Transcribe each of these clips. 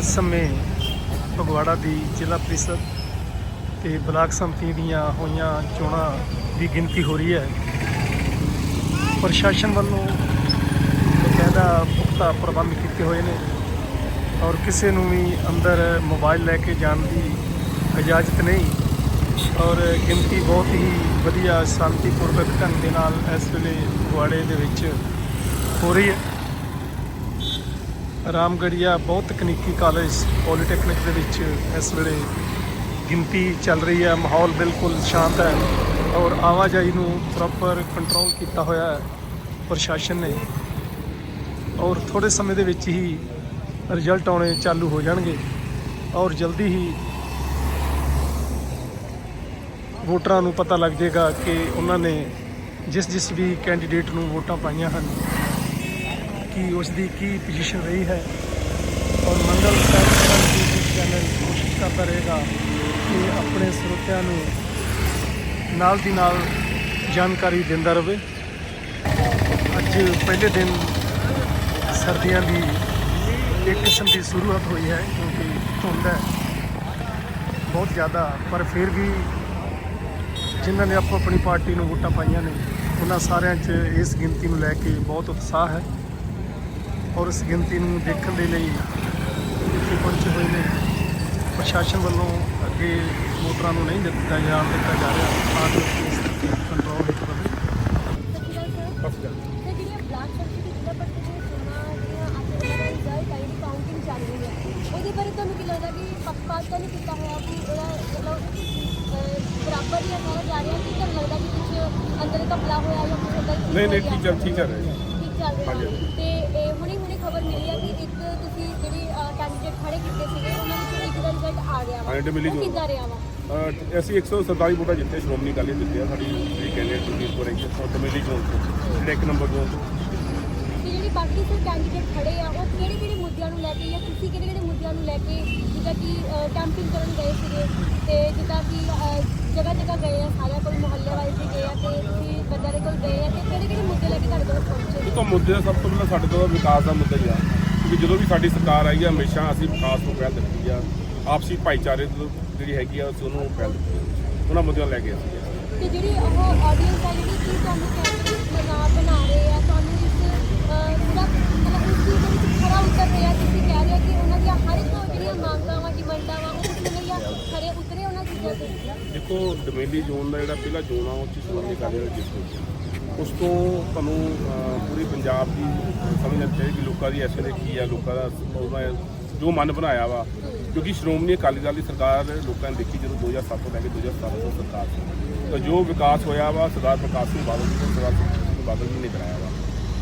ਇਸ ਸਮੇਂ ਫਗਵਾੜਾ ਦੀ ਜ਼ਿਲ੍ਹਾ ਪ੍ਰੀਸ਼ਦ ਤੇ ਬਲਾਕ ਸੰਮਤੀ ਦੀਆਂ ਹੋਈਆਂ ਚੋਣਾਂ ਦੀ ਗਿਣਤੀ ਹੋ ਰਹੀ ਹੈ। ਪ੍ਰਸ਼ਾਸਨ ਵੱਲੋਂ ਬਕਾਇਦਾ ਪੁਖਤਾ ਪ੍ਰਬੰਧ ਕੀਤੇ ਹੋਏ ਨੇ ਔਰ ਕਿਸੇ ਨੂੰ ਵੀ ਅੰਦਰ ਮੋਬਾਈਲ ਲੈ ਕੇ ਜਾਣ ਦੀ ਇਜਾਜ਼ਤ ਨਹੀਂ। ਔਰ ਗਿਣਤੀ ਬਹੁਤ ਹੀ ਵਧੀਆ, ਸ਼ਾਂਤੀਪੂਰਵਕ ਢੰਗ ਦੇ ਨਾਲ ਇਸ ਵੇਲੇ ਫਗਵਾੜੇ ਦੇ ਵਿੱਚ ਹੋ ਰਹੀ ਹੈ। ਰਾਮਗੜੀਆ ਬਹੁਤ ਤਕਨੀਕੀ ਕਾਲਜ ਪੋਲੀਟੈਕਨਿਕ ਦੇ ਵਿੱਚ ਇਸ ਵੇਲੇ ਗਿਣਤੀ ਚੱਲ ਰਹੀ ਹੈ, ਮਾਹੌਲ ਬਿਲਕੁਲ ਸ਼ਾਂਤ ਹੈ ਔਰ ਆਵਾਜਾਈ ਨੂੰ ਪ੍ਰੋਪਰ ਕੰਟਰੋਲ ਕੀਤਾ ਹੋਇਆ ਹੈ ਪ੍ਰਸ਼ਾਸਨ ਨੇ ਔਰ ਥੋੜੇ ਸਮੇਂ ਦੇ ਵਿੱਚ ਹੀ ਰਿਜ਼ਲਟ ਆਉਣੇ ਚਾਲੂ ਹੋ ਜਾਣਗੇ ਔਰ ਜਲਦੀ ਹੀ ਵੋਟਰਾਂ ਨੂੰ ਪਤਾ ਲੱਗ ਜਾਏਗਾ ਕਿ ਉਹਨਾਂ ਨੇ ਜਿਸ ਜਿਸ ਵੀ ਕੈਂਡੀਡੇਟ ਨੂੰ ਵੋਟਾਂ ਪਾਈਆਂ ਹਨ। ਕਿ ਉਸ ਦੀ ਕੀ ਪੋਜੀਸ਼ਨ ਰਹੀ ਹੈ? ਔਰ ਮੰਗਲ ਕਰਨ ਦੀ ਚੈਨਲ ਕੋਸ਼ਿਸ਼ ਕਰਦਾ ਰਹੇਗਾ ਕਿ ਆਪਣੇ ਸਰੋਤਿਆਂ ਨੂੰ ਨਾਲ ਦੀ ਨਾਲ ਜਾਣਕਾਰੀ ਦਿੰਦਾ ਰਹੇ ਅੱਜ ਪਹਿਲੇ ਦਿਨ ਸਰਦੀਆਂ ਦੀ ਇੱਕ ਕਿਸਮ ਦੀ ਸ਼ੁਰੂਆਤ ਹੋਈ ਹੈ, ਕਿਉਂਕਿ ਧੁੰਦ ਹੈ। ਬਹੁਤ ਜ਼ਿਆਦਾ, ਪਰ ਫਿਰ ਵੀ ਜਿਨ੍ਹਾਂ ਨੇ ਆਪੋ ਆਪਣੀ ਪਾਰਟੀ ਨੂੰ ਵੋਟਾਂ ਪਾਈਆਂ ਨੇ, ਉਹਨਾਂ ਸਾਰਿਆਂ 'ਚ ਇਸ ਗਿਣਤੀ ਨੂੰ ਲੈ ਕੇ ਬਹੁਤ ਉਤਸ਼ਾਹ ਹੈ। ਔਰ ਇਸ ਗਿਣਤੀ ਨੂੰ ਦੇਖਣ ਦੇ ਲਈ ਇੱਥੇ ਪਹੁੰਚੇ ਹੋਏ ਨੇ। ਪ੍ਰਸ਼ਾਸਨ ਵੱਲੋਂ ਅੱਗੇ ਵੋਟਰਾਂ ਨੂੰ ਨਹੀਂ ਦਿੱਤਾ ਜਾਣ ਦਿੱਤਾ ਜਾ ਰਿਹਾ। ਤਾਂ ਜੋ ਇਸ ਕੰਟਰੋਲ ਵਿੱਚ ਰਹੇ ਉਹਦੇ ਬਾਰੇ ਤੁਹਾਨੂੰ ਕੀ ਲੱਗਦਾ ਕਿ ਤਾਂ ਨਹੀਂ ਕੀਤਾ ਹੋਇਆ ਕਿ ਉਹਦਾ ਮਤਲਬ ਅਹ, ਬਰਾਬਰ ਹੀ ਅਸਾਰਾ ਜਾ ਰਿਹਾ ਕਿ ਤੁਹਾਨੂੰ ਲੱਗਦਾ ਕਿ ਕੁਝ ਅੰਦਰ ਘਪਲਾ ਹੋਇਆ ਜਾਂ ਕੁਝ ਅੰਦਰ ਨਹੀਂ ਨਹੀਂ ਠੀਕ ਚੱਲ ਠੀਕ ਚੱਲ ਰਿਹਾ। ਠੀਕ ਚੱਲ ਰਿਹਾ। ਤੇ ਤੁਸੀਂ ਜਿਹੜੀ ਕੈਂਡੀਡੇਟ ਖੜੇ ਕੀਤੇ ਸੀਗੇ ਉਹਨਾਂ ਵਿੱਚੋਂ ਇੱਕ ਦਾ ਰਿਜ਼ਲਟ ਆ ਗਿਆ ਵਾ। ਹਾਂ, ਇਹ ਮਿਲੀ ਉਹ ਜੋ। ਕਿੱਦਾਂ ਰਿਹਾ ਵਾ? ਅਹ ਅਸੀਂ 147 ਵੋਟਾਂ ਜਿੱਤੇ ਸ਼੍ਰੋਮਣੀ ਅਕਾਲੀ ਜਿੱਤੇ ਆ ਸਾਡੀ ਜਿਹੜੀ ਕੈਂਡੀਡੇਟ ਕੋਲ ਹੈ ਉਹ ਤਮੇਲੀ ਚੋਣ ਤੋਂ ਜਿਹੜੇ ਇੱਕ ਨੰਬਰ ਤੋਂ ਤੇ ਜਿਹੜੀ ਬਾਕੀ ਸਾਰੇ ਕੈਂਡੀਡੇਟ ਖੜੇ ਆ ਉਹ ਕਿਹੜੇ ਕਿਹੜੇ ਮੁੱਦਿਆਂ ਨੂੰ ਲੈ ਕੇ ਜਾਂ ਤੁਸੀਂ ਕਿਹੜੇ ਕਿਹੜੇ ਮੁੱਦਿਆਂ ਨੂੰ ਲੈ ਕੇ ਜਿੱਦਾਂ ਕਿ ਕੈਂਪਿੰਗ ਕਰਨ ਗਏ ਸੀਗੇ ਤੇ ਜਿੱਦਾਂ ਕਿ ਜਗ੍ਹਾ ਜਗ੍ਹਾ ਗਏ ਆ ਸਾਰਿਆਂ ਕੋਲ ਮੁਹੱਲੇ ਵਾਲੇ ਵੀ ਗਏ ਆ ਤੇ ਤੁਸੀਂ ਬੰਦਿਆਂ ਦੇ ਕੋਲ ਗਏ ਆ ਤੇ ਕਿਹੜੇ ਕਿਹੜੇ ਮੁੱਦੇ ਲੈ ਕੇ ਤੁਹਾਡੇ ਕੋਲ ਪਹੁੰਚੇ? ਦੇਖੋ ਮੁੱਦੇ ਦਾ ਸਭ ਤੋਂ ਪਹਿਲਾਂ ਸਾਡੇ ਤੋਂ ਵਿਕਾਸ ਦਾ ਮੁੱਦਾ ਹੀ ਆ। ਕਿਉਂਕਿ ਜਦੋਂ ਵੀ ਸਾਡੀ ਸਰਕਾਰ ਆਈ ਆ ਹਮੇਸ਼ਾ ਅਸੀਂ ਵਿਕਾਸ ਨੂੰ ਪਹਿਲ ਦਿੱਤੀ ਆ। ਆਪਸੀ ਭਾਈਚਾਰੇ ਜਿਹੜੀ ਹੈਗੀ ਆ ਅਸੀਂ ਉਹਨੂੰ ਪਹਿਲ ਦਿੱਤੀ। ਉਹਨਾਂ ਮੁੱਦਿਆਂ ਨੂੰ ਲੈ ਕੇ ਅਸੀਂ ਤੇ ਜਿਹੜੀ ਉਹ ਆਡੀਅנס ਆ ਜਿਹੜੀ ਕੀ ਤੁਹਾਨੂੰ ਕੈਂਡੀਡੇਟ ਬਣਾ ਬਣਾ ਰਹੇ ਆ ਤੁਹਾਨੂੰ ਇਸ ਅਹ, ਪੂਰਾ ਮਤਲਬ ਉਸ ਚੀਜ਼ ਦੇ ਵਿੱਚ ਖਰਾ ਉਤਰ ਰਹੇ ਆ ਤੁਸੀਂ ਕਹਿ ਰਹੇ ਹੋ ਕਿ ਉਹਨਾਂ ਦੀਆਂ ਹਰ ਇੱਕ ਜਿਹੜੀਆਂ ਮੰਗਾਂ ਵਾ ਡਿਮਾਂਡਾਂ ਵਾ ਉਹ ਕਿਤੇ ਨਾ ਕਿਤੇ ਖਰੇ ਉਤਰੇ ਉਹਨਾਂ ਚੀਜ਼ਾਂ ਤੇ। ਦੇਖੋ ਡਮੇਲੀ ਜ਼ੋਨ ਦਾ ਜਿਹੜਾ ਪਹਿਲਾ ਜ਼ੋਨ ਆ ਉਹ ਚ ਸ਼੍ਰੋਮਣੀ ਅਕਾਲੀ ਦਲ ਜਿੱਤ ਹੋਈ ਉਸ ਤੋਂ ਤੁਹਾਨੂੰ ਪੂਰੀ ਪੰਜਾਬ ਦੀ ਸਮਝ ਸਮਝਣਾ ਚਾਹੀਦੀ ਕਿ ਲੋਕਾਂ ਦੀ ਇਸ ਵੇਲੇ ਕੀ ਆ, ਲੋਕਾਂ ਦਾ ਉਹਦਾ ਜੋ ਮਨ ਬਣਾਇਆ ਵਾ। ਕਿਉਂਕਿ ਸ਼੍ਰੋਮਣੀ ਅਕਾਲੀ ਦਲ ਦੀ ਸਰਕਾਰ ਲੋਕਾਂ ਨੇ ਦੇਖੀ ਜਦੋਂ 2007 ਤੋਂ ਲੈ ਕੇ 2017 ਤੋਂ ਸਰਕਾਰ ਸੀ। ਤਾਂ ਜੋ ਵਿਕਾਸ ਹੋਇਆ ਵਾ, ਸਰਦਾਰ ਪ੍ਰਕਾਸ਼ ਸਿੰਘ ਬਾਦਲ ਜੀ ਤੇ ਸਰਦਾਰ ਸੁਖਬੀਰ ਸਿੰਘ ਬਾਦਲ ਜੀ ਨੇ ਕਰਾਇਆ ਵਾ।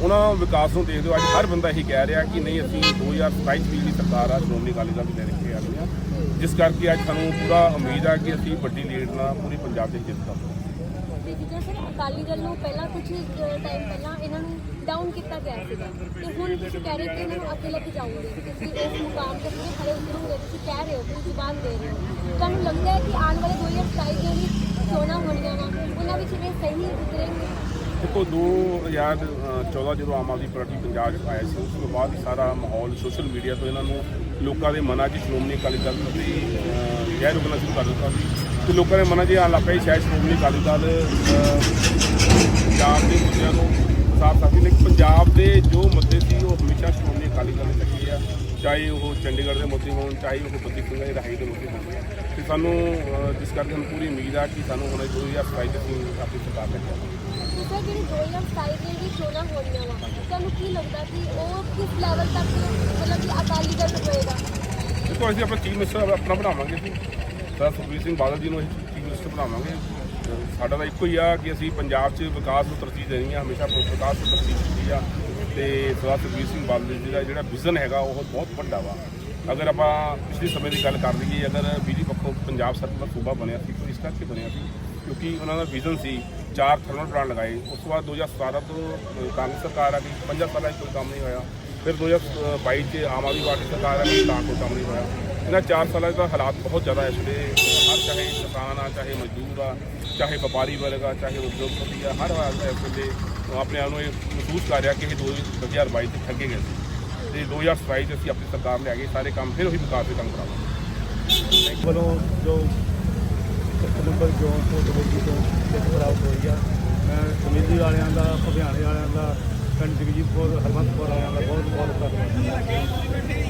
ਉਹਨਾਂ ਵਿਕਾਸ ਨੂੰ ਦੇਖਦੇ ਹੋ ਅੱਜ ਹਰ ਬੰਦਾ ਇਹੀ ਕਹਿ ਰਿਹਾ ਕਿ ਨਹੀਂ, ਅਸੀਂ 2027 ਦੀ ਜਿਹੜੀ ਸਰਕਾਰ ਆ, ਸ਼੍ਰੋਮਣੀ ਅਕਾਲੀ ਦਲ ਦੀ ਲੈ ਕੇ ਆ ਰਹੀ ਆ ਜਿਸ ਕਰਕੇ ਅੱਜ ਸਾਨੂੰ ਪੂਰਾ ਉਮੀਦ ਆ ਕਿ ਅਸੀਂ ਵੱਡੀ ਲੀਡ ਨਾਲ ਪੂਰੀ ਪੰਜਾਬ ਦੇ ਜਿੱਤ ਕਰਾਂਗੇ ਤੇ ਸਰ ਅਕਾਲੀ ਦਲ ਨੂੰ ਪਹਿਲਾਂ ਕੁਝ ਟਾਈਮ ਪਹਿਲਾਂ ਇਹਨਾਂ ਨੂੰ ਡਾਊਨ ਕੀਤਾ ਗਿਆ ਸੀਗਾ। ਤੇ ਹੁਣ ਤੁਸੀਂ ਕਹਿ ਰਹੇ ਕਿ ਇਹਨਾਂ ਨੂੰ ਅੱਗੇ ਲੈ ਕੇ ਜਾਓਗੇ। ਤੁਸੀਂ ਇਸ ਮੁਕਾਮ ਤੇ ਪੂਰੇ ਖੜੇ ਉਤਰੋਗੇ ਤੁਸੀਂ ਕਹਿ ਰਹੇ ਹੋ, ਤੁਸੀਂ ਜ਼ੁਬਾਨ ਦੇ ਰਹੇ ਹੋ। ਤੁਹਾਨੂੰ ਲੱਗਦਾ ਹੈ ਕਿ ਆਉਣ ਵਾਲੇ 2027 ਦੇ ਵੀ ਚੋਣਾਂ ਹੋਣੀਆਂ ਵਾ ਉਹਨਾਂ ਵਿੱਚ ਇਹ ਸਹੀ ਉਤਰੇਂਗੇ ਦੇਖੋ 2014 ਜਦੋਂ ਆਮ ਆਦਮੀ ਪਾਰਟੀ ਪੰਜਾਬ 'ਚ ਆਇਆ ਸੀ, ਉਸ ਤੋਂ ਬਾਅਦ ਸਾਰਾ ਮਾਹੌਲ ਸੋਸ਼ਲ ਮੀਡੀਆ ਤੋਂ ਇਹਨਾਂ ਨੂੰ ਲੋਕਾਂ ਦੇ ਮਨਾਂ 'ਚ ਸ਼੍ਰੋਮਣੀ ਅਕਾਲੀ ਦਲ ਪ੍ਰਤੀ ਗੈਰ ਰੁਕਣਾ ਸ਼ੁਰੂ ਕਰ ਦਿੱਤਾ ਸੀ। ਤੇ ਲੋਕਾਂ ਦੇ ਮਨਾਂ ਲੱਗ ਪਿਆ ਸੀ ਸ਼ਾਇਦ ਸ਼੍ਰੋਮਣੀ ਅਕਾਲੀ ਦਲ ਪੰਜਾਬ ਦੇ ਮੁੱਦਿਆਂ ਨੂੰ ਸਾਫ਼ ਸਾਫੀ ਲੇਕਿਨ ਪੰਜਾਬ ਦੇ ਜੋ ਮੁੱਦੇ ਸੀ ਉਹ ਹਮੇਸ਼ਾ ਸ਼੍ਰੋਮਣੀ ਅਕਾਲੀ ਦਲ ਨੇ ਚੱਕੇ ਆ। ਚਾਹੇ ਉਹ ਚੰਡੀਗੜ੍ਹ ਦੇ ਮੁੱਦੇ ਹੋਣ ਚਾਹੇ ਉਹ ਬੰਦੀ ਸਿੰਘਾਂ ਦੀ ਰਿਹਾਈ ਦੇ ਮੁੱਦੇ ਹੋਣ। ਤੇ ਸਾਨੂੰ ਜਿਸ ਕਰਕੇ ਸਾਨੂੰ ਪੂਰੀ ਉਮੀਦ ਆ ਕਿ ਸਾਨੂੰ ਹੁਣ 2027 ਤੱਕ ਆਪਣੀ ਸਰਕਾਰ ਲੈ ਕੇ ਸਰ ਜਿਹੜੀ 2027 ਦੀ ਜਿਹੜੀ ਚੋਣਾਂ ਹੋਣੀਆਂ ਵਾ ਤੁਹਾਨੂੰ ਕੀ ਲੱਗਦਾ ਕਿ ਉਹ ਕਿਸ ਲੈਵਲ ਤੱਕ ਮਤਲਬ ਕਿ ਅਕਾਲੀ ਦਲ ਹੋਏਗਾ? ਦੇਖੋ ਅਸੀਂ ਆਪਣਾ ਚੀਫ ਮਿਨਿਸਟਰ ਆਪਣਾ ਬਣਾਵਾਂਗੇ ਜੀ। ਸਰ ਸੁਖਬੀਰ ਸਿੰਘ ਬਾਦਲ ਜੀ ਨੂੰ ਅਸੀਂ ਚੀਫ ਮਿਨਿਸਟਰ ਬਣਾਵਾਂਗੇ। ਸਾਡਾ ਤਾਂ ਇੱਕੋ ਹੀ ਆ ਕਿ ਅਸੀਂ ਪੰਜਾਬ 'ਚ ਵਿਕਾਸ ਨੂੰ ਤਰਜੀਹ ਦੇਣੀ ਆ ਹਮੇਸ਼ਾ ਵਿਕਾਸ ਨੂੰ ਤਰਜੀਹ ਦਿੱਤੀ ਆ। ਤੇ ਸਰਦਾਰ ਸੁਖਬੀਰ ਸਿੰਘ ਬਾਦਲ ਜੀ ਦਾ ਜਿਹੜਾ ਵਿਜ਼ਨ ਹੈਗਾ ਉਹ ਬਹੁਤ ਵੱਡਾ ਵਾ। ਅਗਰ ਆਪਾਂ ਪਿਛਲੇ ਸਮੇਂ ਦੀ ਗੱਲ ਕਰ ਲਈਏ ਅਗਰ ਬਿਜਲੀ ਪੱਖੋਂ ਪੰਜਾਬ ਸਰਕਾਰ ਦਾ ਸੂਬਾ ਬਣਿਆ ਸੀ ਇਸ ਕਰਕੇ ਬਣਿਆ ਸੀ ਕਿਉਂਕਿ ਉਹਨਾਂ ਦਾ ਵਿਜ਼ਨ ਸੀ ਚਾਰ ਥਰਮਲ ਪਲਾਂਟ ਲਗਾਏ। ਉਸ ਤੋਂ ਬਾਅਦ 2017 ਤੋਂ ਅਹ, ਕਾਂਗਰਸ ਸਰਕਾਰ ਆ ਗਈ ਪੰਜਾਂ ਸਾਲਾਂ 'ਚ ਕੋਈ ਕੰਮ ਨਹੀਂ ਹੋਇਆ। ਫਿਰ 2022 ਚ ਆਮ ਆਦਮੀ ਪਾਰਟੀ ਸਰਕਾਰ ਆ ਗਈ ਤਾਂ ਕੋਈ ਕੰਮ ਨਹੀਂ ਹੋਇਆ। ਇਹਨਾਂ ਚਾਰ ਸਾਲਾਂ 'ਚ ਤਾਂ ਹਾਲਾਤ ਬਹੁਤ ਜ਼ਿਆਦਾ ਇਸ ਵੇਲੇ ਹਰ ਚਾਹੇ ਕਿਸਾਨ ਆ ਚਾਹੇ ਮਜ਼ਦੂਰ ਆ ਚਾਹੇ ਵਪਾਰੀ ਵਰਗ ਆ ਚਾਹੇ ਉਦਯੋਗਪਤੀ ਆ ਹਰ ਹਾਲ ਇਸ ਵੇਲੇ ਆਪਣੇ ਆਪ ਨੂੰ ਇਹ ਮਹਿਸੂਸ ਕਰ ਰਿਹਾ ਕਿ ਇਹ 2022 ਚ ਠੱਗੇ ਗਏ ਸੀ। ਤੇ 2027 ਚ ਅਸੀਂ ਆਪਣੀ ਸਰਕਾਰ ਲੈ ਕੇ ਸਾਰੇ ਕੰਮ ਫਿਰ ਉਹੀ ਵਿਕਾਸ ਦੇ ਕੰਮ ਕਰਾਵਾਂਗੇ ਵੱਲੋਂ ਜੋ ਇੱਕ ਨੰਬਰ ਜੋਨ ਤੋਂ ਦਬੋਗੀ ਤੋਂ ਜਿੱਤ ਪ੍ਰਾਪਤ ਹੋਈ ਆ ਮੈਂ ਵਾਲਿਆਂ ਦਾ ਭੁਗਿਆਣੇ ਵਾਲਿਆਂ ਦਾ ਪਿੰਡ ਜਗਜੀਤਪੁਰ ਹਰਮੰਦਪੁਰ ਵਾਲਿਆਂ ਦਾ ਬਹੁਤ ਬਹੁਤ ਧੰਨਵਾਦ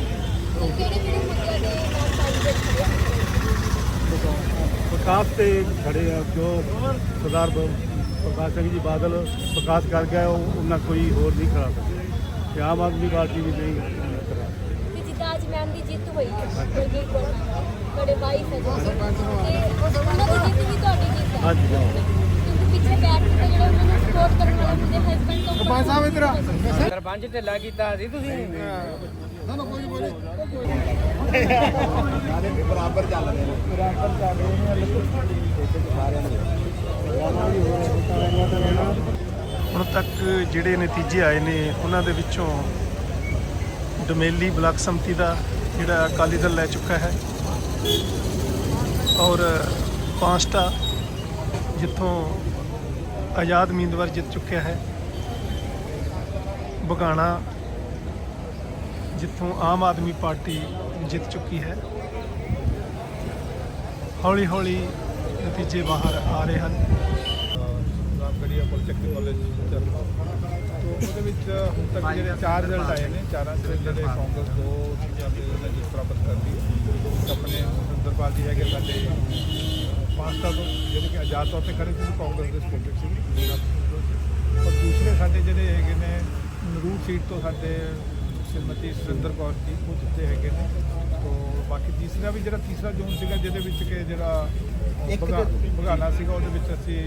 ਤੇ ਕਿਹੜੇ ਕਿਹੜੇ ਮੁੱਦਿਆਂ ਦੇ ਨਾਲ ਕੈਂਡੀਡੇਟ ਖੜੇ ਹਨ ਵਿਕਾਸ ਤੇ ਖੜੇ ਆ ਜੋ ਸਰਦਾਰ ਪ੍ਰਕਾਸ਼ ਸਿੰਘ ਜੀ ਬਾਦਲ ਵਿਕਾਸ ਕਰ ਗਿਆ ਉਹ ਉਹਨਾਂ ਕੋਈ ਹੋਰ ਨਹੀਂ ਕਰਾ ਸਕਦਾ ਤੇ ਆਮ ਆਦਮੀ ਪਾਰਟੀ ਵੀ ਨਹੀਂ ਕਰਾ ਤੇ ਜਿੱਦਾਂ ਅੱਜ ਮੈਮ ਦੀ ਜਿੱਤ ਹੋਈ ਹੈ ਤੁਹਾਡੇ ਵਾਈਫ ਹੈ ਜੋ ਤੇ ਉਹਨਾਂ ਦੀ ਜਿੱਤ ਵੀ ਤੁਹਾਡੀ ਜਿੱਤ ਹੈ। ਹਾਂਜੀ। ਪਿੱਛੇ ਬੈਠ ਕੇ ਜਿਹੜੇ ਉਹਨਾਂ ਨੂੰ ਸਪੋਰਟ ਕਰਨ ਵਾਲੇ ਹੁੰਦੇ ਹਸਬੰਡ ਤੋਂ ਸਰਪੰਚ ਸਾਹਿਬ ਇਧਰ ਸਰਪੰਚ ਢਿੱਲਾ ਕੀਤਾ ਸੀ ਤੁਸੀਂ? ਹੁਣ ਤੱਕ ਜਿਹੜੇ ਨਤੀਜੇ ਆਏ ਨੇ ਉਹਨਾਂ ਦੇ ਵਿੱਚੋਂ ਡਮੇਲੀ ਬਲਾਕ ਸੰਮਤੀ ਦਾ ਜਿਹੜਾ ਅਕਾਲੀ ਦਲ ਲੈ ਚੁੱਕਾ ਹੈ। ਔਰ ਪਾਂਸਟਾ ਜਿੱਥੋਂ ਆਜ਼ਾਦ ਉਮੀਦਵਾਰ ਜਿੱਤ ਚੁੱਕਿਆ ਹੈ। ਬਗਾਣਾ ਜਿੱਥੋਂ ਆਮ ਆਦਮੀ ਪਾਰਟੀ ਜਿੱਤ ਚੁੱਕੀ ਹੈ। ਹੌਲੀ ਹੌਲੀ ਨਤੀਜੇ ਬਾਹਰ ਆ ਰਹੇ ਹਨ। ਰਾਮਗੜੀਆ ਪੋਲੀਟੈਕਨਿਕ ਕਾਲਜ ਚੱਲ ਤੋਂ ਉਹਦੇ ਵਿੱਚ ਹੁਣ ਤੱਕ ਜਿਹੜੇ ਚਾਰ ਰਿਜ਼ਲਟ ਆਏ ਨੇ ਚਾਰਾਂ ਦੇ ਜਿਹੜੇ ਕਾਂਗਰਸ ਦੋ ਤੇ ਉਹਨਾਂ ਜਿੱਤ ਪ੍ਰਾਪਤ ਕਰਦੀ ਹੈ। ਆਪਣੇ ਸੁੰਦਰਪਾਲ ਜੀ ਹੈਗੇ ਸਾਡੇ ਪਾਸਤਾ ਤੋਂ ਜਿਹੜੇ ਕਿ ਆਜ਼ਾਦ ਤੌਰ ਤੇ ਖੜੇ ਸੀ ਕਾਂਗਰਸ ਦੇ ਸਪੋਰਟਡ ਸੀ। ਔਰ ਦੂਸਰੇ ਸਾਡੇ ਜਿਹੜੇ ਹੈਗੇ ਨੇ ਨਰੂਰ ਸੀਟ ਤੋਂ ਸਾਡੇ ਸ਼੍ਰੀਮਤੀ ਸੁਰਿੰਦਰ ਕੌਰ ਜੀ ਉਹ ਜਿੱਤੇ ਹੈਗੇ ਨੇ। ਤੋਂ ਬਾਕੀ ਤੀਸਰਾ ਵੀ ਜਿਹੜਾ ਤੀਸਰਾ ਜ਼ੋਨ ਸੀਗਾ ਜਿਹਦੇ ਵਿੱਚ ਕਿ ਜਿਹੜਾ ਬਗਾਨਾ ਸੀਗਾ ਉਹਦੇ ਵਿੱਚ ਅਸੀਂ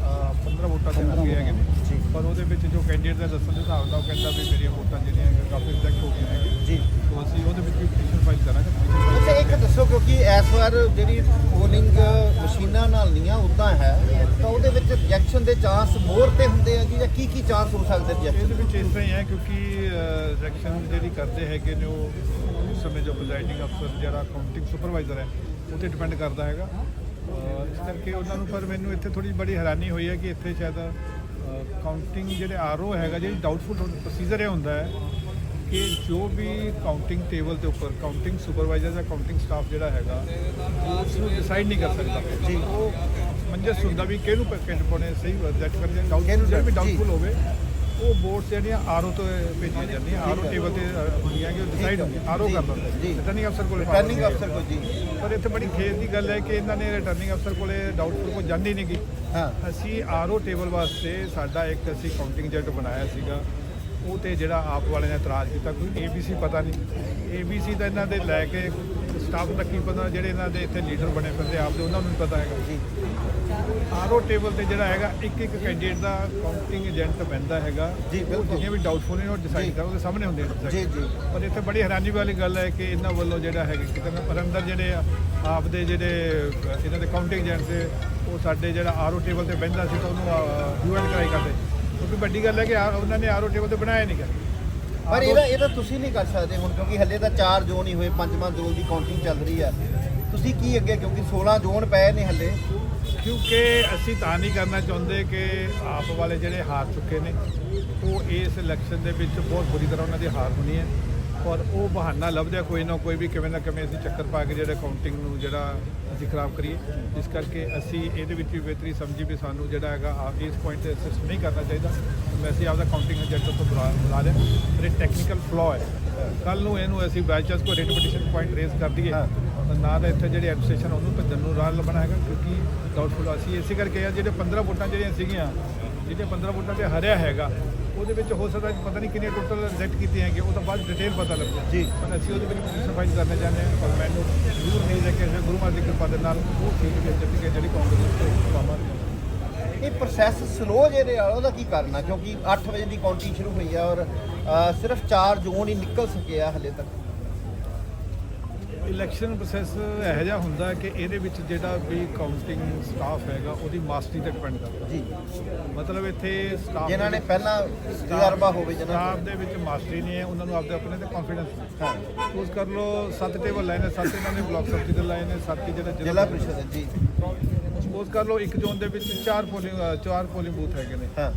ਅਹ, 15 ਵੋਟਾਂ ਤੇ ਲੱਗੇ ਹੈਗੇ ਨੇ। ਪਰ ਉਹਦੇ ਵਿੱਚ ਜੋ ਕੈਂਡੀਡੇਟ ਦਾ ਦੱਸਣ ਦੇ ਹਿਸਾਬ ਨਾਲ ਉਹ ਕਹਿੰਦਾ ਵੀ ਮੇਰੀਆਂ ਵੋਟਾਂ ਜਿਹੜੀਆਂ ਹੈਗੀਆਂ ਕਾਫੀ ਰਿਜੈਕਟ ਹੋ ਗਈਆਂ ਹੈਗੀਆਂ। ਜੀ। ਤੋਂ ਅਸੀਂ ਉਹਦੇ ਵਿੱਚ ਵੀ ਪਟੀਸ਼ਨ ਫਾਈਲ ਕਰਾਂਗੇ। ਅੱਛਾ ਇੱਕ ਦੱਸੋ ਕਿਉਂਕਿ ਇਸ ਵਾਰ ਜਿਹੜੀ ਪੋਲਿੰਗ ਮਸ਼ੀਨਾਂ ਨਾਲ ਨਹੀਂ ਆ ਉਦਾਂ ਹੈ ਤਾਂ ਉਹਦੇ ਵਿੱਚ ਰਿਜੈਕਸ਼ਨ ਦੇ ਚਾਂਸ ਮੋਰ ਤੇ ਹੁੰਦੇ ਆ ਜੀ ਜਾਂ ਕੀ ਕੀ ਚਾਂਸ ਹੋ ਸਕਦੇ ਇਹਦੇ ਰਿਜੈਕਸ਼ਨ ਵਿੱਚ ਇਸ ਤਰ੍ਹਾਂ ਹੀ ਹੈ ਕਿਉਂਕਿ ਇਲੈਕਸ਼ਨ ਜਿਹੜੀ ਕਰਦੇ ਹੈਗੇ ਨੇ ਉਹ ਉਸ ਸਮੇਂ ਜੋ ਪ੍ਰੀਜ਼ਾਈਡਿੰਗ ਅਫਸਰ ਜਿਹੜਾ ਕਾਊਂਟਿੰਗ ਸੁਪਰਵਾਈਜ਼ਰ ਹੈ ਉਹ ਤੇ ਡਿਪੈਂਡ ਕਰਦਾ ਹੈਗਾ। ਇਸ ਕਰਕੇ ਉਹਨਾਂ ਨੂੰ ਪਰ ਮੈਨੂੰ ਇੱਥੇ ਥੋੜੀ ਬੜੀ ਹੈਰਾਨੀ ਹੋਈ ਹੈ ਕਿ ਇੱਥੇ ਸ਼ਾਇਦ ਕਾਊਂਟਿੰਗ ਜਿਹੜੇ ਆਰਓ ਹੈਗਾ ਜਿਹੜੀ ਡਾਊਟਫੁਲ ਪ੍ਰੋਸੀਜਰ ਇਹ ਹੁੰਦਾ ਹੈ ਕਿ ਜੋ ਵੀ ਕਾਊਂਟਿੰਗ ਟੇਬਲ ਦੇ ਉੱਪਰ ਕਾਊਂਟਿੰਗ ਸੁਪਰਵਾਈਜ਼ਰ ਜਾਂ ਕਾਊਂਟਿੰਗ ਸਟਾਫ ਜਿਹੜਾ ਹੈਗਾ ਉਸ ਨੂੰ ਡਿਸਾਈਡ ਨਹੀਂ ਕਰ ਸਕਦਾ। ਜੀ। ਉਹ ਮੰਜਸ ਹੁੰਦਾ ਵੀ ਕਿਹਨੂੰ ਪੈਕੇਟ ਪਾਉਣੇ ਸਹੀ ਰਿਜੈਕਟ ਕਰਦੇ ਡਾਊਟ ਕਿਹਨੂੰ ਜਿਹੜਾ ਵੀ। ਡਾਊਟਫੁਲ ਹੋਵੇ ਉਹ ਬੋਰਡ ਜਿਹੜੀਆਂ ਆਰਓ ਤੋਂ ਭੇਜੀਆਂ ਜਾਂਦੀਆਂ ਆਰਓ ਟੇਬਲ ਤੇ ਹੁੰਦੀਆਂ ਕਿ ਡਿਸਾਈਡ ਆਰਓ ਜੀ, ਕਰਦਾ ਹੁੰਦਾ। ਜੀ। ਰਿਟਰਨਿੰਗ ਅਫਸਰ ਕੋਲ ਰਿਟਰਨਿੰਗ ਅਫਸਰ ਕੋ ਜੀ। ਪਰ ਇੱਥੇ ਬੜੀ ਖੇਤ ਦੀ ਗੱਲ ਹੈ ਕਿ ਇਹਨਾਂ ਨੇ ਰਿਟਰਨਿੰਗ ਅਫਸਰ ਕੋਲੇ ਡਾਊਟਫੁਲ ਕੋ ਜਾਂਦੀ ਨਹੀਂ ਗਈ ਹਾਂ। ਅਸੀਂ ਆਰਓ ਟੇਬਲ ਵਾਸਤੇ ਸਾਡਾ ਇੱਕ ਅਸੀਂ ਕਾਊਂਟਿੰਗ ਏਜੰਟ ਬਣਾਇਆ ਸੀਗਾ। ਉਹ ਤੇ ਜਿਹੜਾ ਆਪ ਵਾਲੇ ਨੇ ਇਤਰਾਜ਼ ਕੀਤਾ ਕੋਈ ਏਬੀਸੀ ਪਤਾ ਨਹੀਂ। ਏਬੀਸੀ ਤਾਂ ਇਹਨਾਂ ਦੇ ਲੈ ਕੇ ਸਟਾਫ ਦਾ ਕੀ ਪਤਾ ਜਿਹੜੇ ਇਹਨਾਂ ਦੇ ਇੱਥੇ ਲੀਡਰ ਬਣੇ ਫਿਰਦੇ ਆਪ ਦੇ ਉਹਨਾਂ ਨੂੰ ਨਹੀਂ ਪਤਾ ਹੈਗਾ। ਜੀ। ਆਰਓ ਟੇਬਲ ਤੇ ਜਿਹੜਾ ਹੈਗਾ ਇੱਕ ਇੱਕ ਕੈਂਡੀਡੇਟ ਦਾ ਕਾਊਂਟਿੰਗ ਏਜੰਟ ਬੰਦਾ ਹੈਗਾ ਜੀ, ਬਿਲਕੁਲ। ਜਿੰਨੀਆਂ ਵੀ ਡਾਊਟਫੁਲ ਨੇ ਉਹ। ਡਿਸਾਈਡ ਕਰ ਉਹਦੇ ਸਾਹਮਣੇ ਹੁੰਦੇ ਨੇ ਜੀ, ਜੀ। ਪਰ ਇੱਥੇ ਬੜੀ ਹੈਰਾਨੀ ਵਾਲੀ ਗੱਲ ਹੈ ਕਿ ਇਹਨਾਂ ਵੱਲੋਂ ਜਿਹੜਾ ਹੈਗਾ ਕਿਤੇ ਨਾ ਪਰ ਅੰਦਰ ਜਿਹੜੇ ਆ, ਆਪ ਦੇ ਜਿਹੜੇ ਇਹਨਾਂ ਦੇ ਕਾਊਂਟਿੰਗ ਏਜੰਟ ਸੀ ਉਹ ਸਾਡੇ ਜਿਹੜਾ ਆਰਓ ਟੇਬਲ ਤੇ ਬਹਿੰਦਾ ਸੀ ਤਾਂ ਉਹਨੂੰ ਯੂਐਨ ਕਰਾਈ ਕਰਦੇ ਕਿਉਂਕਿ ਵੱਡੀ ਗੱਲ ਹੈ ਕਿ ਉਹਨਾਂ ਨੇ ਆਰਓ ਟੇਬਲ ਤੇ ਬਣਾਇਆ ਨਹੀਂ ਗਿਆ ਪਰ ਇਹਦਾ ਇਹਦਾ ਤੁਸੀਂ ਨਹੀਂ ਕਰ ਸਕਦੇ ਹੁਣ ਕਿਉਂਕਿ ਹੱਲੇ ਤਾਂ ਚਾਰ ਜ਼ੋਨ ਹੀ ਹੋਏ ਪੰਜਵਾਂ ਜ਼ੋਨ ਦੀ ਕਾਊਂਟਿੰਗ ਚੱਲ ਰਹੀ ਹੈ ਤੁਸੀਂ ਕੀ ਅੱਗੇ ਕਿਉਂਕਿ 16 ਜ਼ੋਨ ਪਏ ਨੇ ਹੱਲੇ ਕਿਉਂਕਿ ਅਸੀਂ ਤਾਂ ਨਹੀਂ ਕਰਨਾ ਚਾਹੁੰਦੇ ਕਿ ਆਪ ਵਾਲੇ ਜਿਹੜੇ ਹਾਰ ਚੁੱਕੇ ਨੇ, ਉਹ ਇਸ ਇਲੈਕਸ਼ਨ ਦੇ ਵਿੱਚ ਬਹੁਤ ਬੁਰੀ ਤਰ੍ਹਾਂ ਉਹਨਾਂ ਦੀ ਹਾਰ ਹੋਣੀ ਹੈ। ਔਰ ਉਹ ਬਹਾਨਾ ਲੱਭਦੇ ਕੋਈ ਨਾ ਕੋਈ ਵੀ ਕਿਵੇਂ ਨਾ ਕਿਵੇਂ ਅਸੀਂ ਚੱਕਰ ਪਾ ਕੇ ਜਿਹੜੇ ਕਾਊਂਟਿੰਗ ਨੂੰ ਜਿਹੜਾ ਅਸੀਂ ਖਰਾਬ ਕਰੀਏ। ਇਸ ਕਰਕੇ ਅਸੀਂ ਇਹਦੇ ਵਿੱਚ ਵੀ ਬਿਹਤਰੀ ਸਮਝੀ ਵੀ ਸਾਨੂੰ ਜਿਹੜਾ ਹੈਗਾ ਆ, ਇਸ ਪੁਆਇੰਟ ਤੇ ਅਸਿਸਟ ਨਹੀਂ ਕਰਨਾ ਚਾਹੀਦਾ। ਮੈਂ ਅਸੀਂ ਆਪਦਾ ਕਾਊਂਟਿੰਗ ਏਜੰਟ ਤੋਂ ਬੁਲਾ ਬੁਲਾ ਲਿਆ। ਪਰ ਇਹ ਟੈਕਨੀਕਲ ਫਲੋ ਹੈ। ਕੱਲ ਨੂੰ ਇਹਨੂੰ ਅਸੀਂ ਬਾਈਚਾਂਸ ਕੋਈ ਰੇਟ ਪਟੀਸ਼ਨ ਪੁਆਇੰਟ ਰੇਜ਼ ਕਰ ਦਈਏ। ਨਾ ਤਾਂ ਇੱਥੇ ਜਿਹੜੀ ਐਡਮਿਨਿਸਟ੍ਰੇਸ਼ਨ ਉਹਨੂੰ ਭੱਜਣ ਨੂੰ ਰਾਹ ਲੱਭਣਾ ਹੈਗਾ ਕਿਉਂਕਿ ਡਾਊਟਫੁਲ ਅਸੀਂ ਇਸੇ ਕਰਕੇ ਆ ਜਿਹੜੇ 15 ਵੋਟਾਂ ਜਿਹੜੀਆਂ ਸੀਗੀਆਂ ਜਿਹੜੇ 15 ਵੋਟਾਂ ਤੇ ਹਰਿਆ ਹੈਗਾ ਉਹਦੇ ਵਿੱਚ ਹੋ ਸਕਦਾ ਪਤਾ ਨਹੀਂ ਕਿੰਨੀਆਂ ਟੋਟਲ ਰਿਜੈਕਟ ਕੀਤੀਆਂ ਹੈਗੀਆਂ ਉਹ ਤਾਂ ਬਾਅਦ ਡਿਟੇਲ ਪਤਾ ਲੱਗੂ ਜੀ। ਪਰ ਅਸੀਂ ਉਹਦੇ ਵਿੱਚ ਫਾਈਲ ਕਰਨਾ ਚਾਹੁੰਦੇ ਹਾਂ ਪਰ ਮੈਨੂੰ ਜ਼ਰੂਰ ਨਹੀਂ ਲੈ ਕੇ ਗੁਰੂ ਮਹਾਰਾਜ ਦੀ ਕਿਰਪਾ ਦੇ ਨਾਲ ਉਹ ਸੀਟ ਵਿੱਚ ਕੇ ਜਿਹੜੀ ਕਾਂਗਰਸ ਤੋਂ ਪਾਵਾਂ ਇਹ ਪ੍ਰੋਸੈਸ ਸਲੋ ਜਿਹੜੇ ਆ ਉਹਦਾ ਕੀ ਕਾਰਨ ਕਿਉਂਕਿ 8 ਵਜੇ ਦੀ ਕਾਊਂਟਿੰਗ ਸ਼ੁਰੂ ਹੋਈ ਆ ਔਰ ਸਿਰਫ ਚਾਰ ਜ਼ੋਨ ਹੀ ਨਿਕਲ ਸਕੇ ਆ ਹੱਲੇ ਤੱਕ। ਇਲੈਕਸ਼ਨ ਪ੍ਰੋਸੈਸ ਇਹੋ ਜਿਹਾ ਹੁੰਦਾ ਕਿ ਇਹਦੇ ਵਿੱਚ ਜਿਹੜਾ ਵੀ ਕਾਊਂਟਿੰਗ ਸਟਾਫ ਹੈਗਾ ਉਹਦੀ ਮਾਸਟਰੀ ਤੇ ਡਿਪੈਂਡ ਕਰਦਾ। ਜੀ। ਮਤਲਬ ਇੱਥੇ ਸਟਾਫ ਜਿਨ੍ਹਾਂ ਨੇ ਪਹਿਲਾਂ ਤਜਰਬਾ ਹੋਵੇ ਜਿਹਨਾਂ ਸਟਾਫ ਦੇ ਵਿੱਚ ਮਾਸਟਰੀ ਨਹੀਂ ਹੈ ਉਹਨਾਂ ਨੂੰ ਆਪਦੇ ਆਪਣੇ ਤੇ ਕੌਨਫੀਡੈਂਸ ਹਾਂ। ਸਪੋਜ਼ ਕਰ ਲਓ ਸੱਤ ਟੇਬਲ ਲਾਏ ਨੇ ਸੱਤ ਇਹਨਾਂ ਨੇ ਬਲਾਕ ਸਬਜੀ ਦੇ ਲਾਏ ਨੇ ਸੱਤ ਹੀ ਜਿਹੜਾ ਜ਼ਿਲ੍ਹਾ ਪ੍ਰੀਸ਼ਦ ਜੀ। ਸਪੋਜ਼ ਕਰ ਲਓ ਇੱਕ ਜ਼ੋਨ ਦੇ ਵਿੱਚ ਚਾਰ ਪੋਲਿੰਗ ਚਾਰ ਪੋਲਿੰਗ ਬੂਥ ਹੈਗੇ ਨੇ। ਹਾਂ।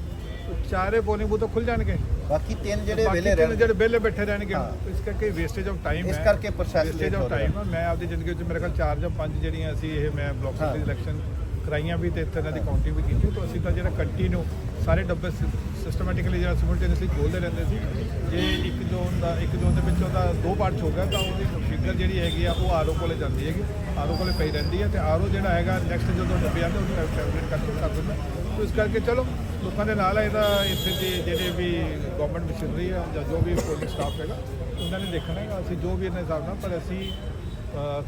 ਚਾਰੇ ਪੋਲਿੰਗ ਬੂਥ ਖੁੱਲ ਜਾਣਗੇ? ਬਾਕੀ ਤਿੰਨ ਜਿਹੜੇ ਵਿਹਲੇ ਤਿੰਨ ਰਹਿਣ ਜਿਹੜੇ ਵਿਹਲੇ ਬੈਠੇ ਰਹਿਣਗੇ ਹਾਂ। ਇਸ ਕਰਕੇ ਵੇਸਟੇਜ ਆਫ ਟਾਈਮ ਇਸ ਕਰਕੇ process ਵੇਸਟੇਜ ਆਫ ਹੋ ਰਿਹਾ। ਟਾਈਮ ਮੈਂ ਆਪਦੀ ਜ਼ਿੰਦਗੀ ਵਿੱਚ ਮੇਰੇ ਖਿਆਲ ਚਾਰ ਜਾਂ ਪੰਜ ਜਿਹੜੀਆਂ ਅਸੀਂ ਇਹ ਮੈਂ ਬਲਾਕ ਹਾਂ। ਦੀ ਇਲੈਕਸ਼ਨ ਕਰਾਈਆਂ ਵੀ ਤੇ ਇੱਥੇ ਇਹਨਾਂ ਦੀ ਕਾਊਂਟਿੰਗ ਵੀ ਕੀਤੀ ਤਾਂ ਅਸੀਂ ਤਾਂ ਜਿਹੜਾ ਕੰਟੀਨਿਊ ਸਾਰੇ ਡੱਬੇ ਸਿਸਟਮੈਟਿਕਲੀ ਜਿਹੜਾ ਸਿਮultaneously ਖੋਲਦੇ ਰਹਿੰਦੇ ਸੀ ਜੇ ਇੱਕ ਜ਼ੋਨ ਦਾ ਇੱਕ ਜ਼ੋਨ ਦੇ ਵਿੱਚ ਉਹਦਾ ਦੋ ਪਾਰਟ ਹੋ ਗਿਆ ਤਾਂ ਉਹਦੀ ਫਿਗਰ ਜਿਹੜੀ ਹੈਗੀ ਆ, ਉਹ ਆਰਓ ਕੋਲੇ ਜਾਂਦੀ ਹੈਗੀ। ਆਰਓ ਕੋਲੇ ਪਈ ਰਹਿੰਦੀ ਹੈ ਤੇ ਆਰਓ ਜਿਹੜਾ ਹੈਗਾ ਨੈਕਸਟ ਜਦੋਂ ਡੱਬੇ ਆਉਂਦੇ ਉਹਨੂੰ ਕੈਲਕੂਲੇਟ ਕਰਕੇ ਕਰ ਦਿੰਦਾ। ਤਾਂ ਇਸ ਕਰਕੇ ਚਲੋ, ਲੋਕਾਂ ਦੇ ਨਾਲ ਇਹਦਾ ਇੱਥੇ ਦੇ ਜਿਹੜੇ ਵੀ ਗਵਰਨਮੈਂਟ ਮਸ਼ੀਨਰੀ ਆ ਜਾਂ ਜੋ ਵੀ ਪੋਲਿੰਗ ਸਟਾਫ ਹੈਗਾ, ਉਹਨਾਂ ਨੇ ਦੇਖਣਾ ਹੈਗਾ। ਅਸੀਂ ਜੋ ਵੀ ਇਹਨਾਂ ਹਿਸਾਬ ਨਾਲ, ਪਰ ਅਸੀਂ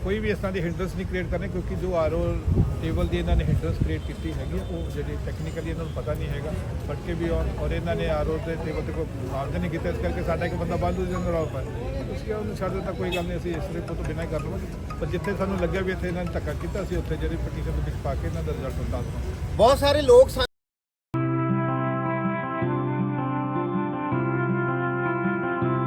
ਕੋਈ ਵੀ ਇਸ ਤਰ੍ਹਾਂ ਦੀ ਹਿੰਡਰੈਂਸ ਨਹੀਂ ਕ੍ਰੀਏਟ ਕਰਨੇ ਕਿਉਂਕਿ ਜੋ ਆਰਓ ਟੇਬਲ ਦੀ ਇਹਨਾਂ ਨੇ ਹਿੰਡਰੈਂਸ ਕ੍ਰੀਏਟ ਕੀਤੀ ਹੈਗੀ ਉਹ ਜਿਹੜੀ ਟੈਕਨੀਕਲੀ ਇਹਨਾਂ ਨੂੰ ਪਤਾ ਨਹੀਂ ਹੈਗਾ ਫਟਕੇ ਵੀ ਔਰ ਔਰ ਇਹਨਾਂ ਨੇ ਆਰਓ ਦੇ ਟੇਬਲ ਤੇ ਕੋਈ ਮਾਰਜਨ ਨਹੀਂ ਕੀਤਾ, ਇਸ ਕਰਕੇ ਸਾਡਾ ਇੱਕ ਬੰਦਾ ਬੰਦ ਹੋ ਜਾਂਦਾ ਰੌਲ ਪਾਇਆ ਉਸ ਕੇ ਉਹਨੂੰ ਛੱਡ ਦਿੱਤਾ, ਕੋਈ ਗੱਲ ਨਹੀਂ, ਅਸੀਂ ਇਸ ਰਿਪੋਰਟ ਤੋਂ ਬਿਨਾਂ ਕਰ ਲਵਾਂਗੇ। ਪਰ ਜਿੱਥੇ ਸਾਨੂੰ ਲੱਗਿਆ ਵੀ ਇੱਥੇ ਇਹਨਾਂ ਨੇ ਧੱਕਾ ਕੀਤਾ, ਅਸੀਂ ਉੱਥੇ ਜਿਹੜੀ ਪਟੀਸ਼ਨ ਦੇ ਵਿੱਚ ਪਾ ਕੇ ਇਹਨਾਂ ਦਾ ਰਿਜ਼ਲਟ ਦੱਸ ਦਵਾਂਗੇ ਬਹੁਤ ਸਾਰੇ ਲੋਕ ਸਨ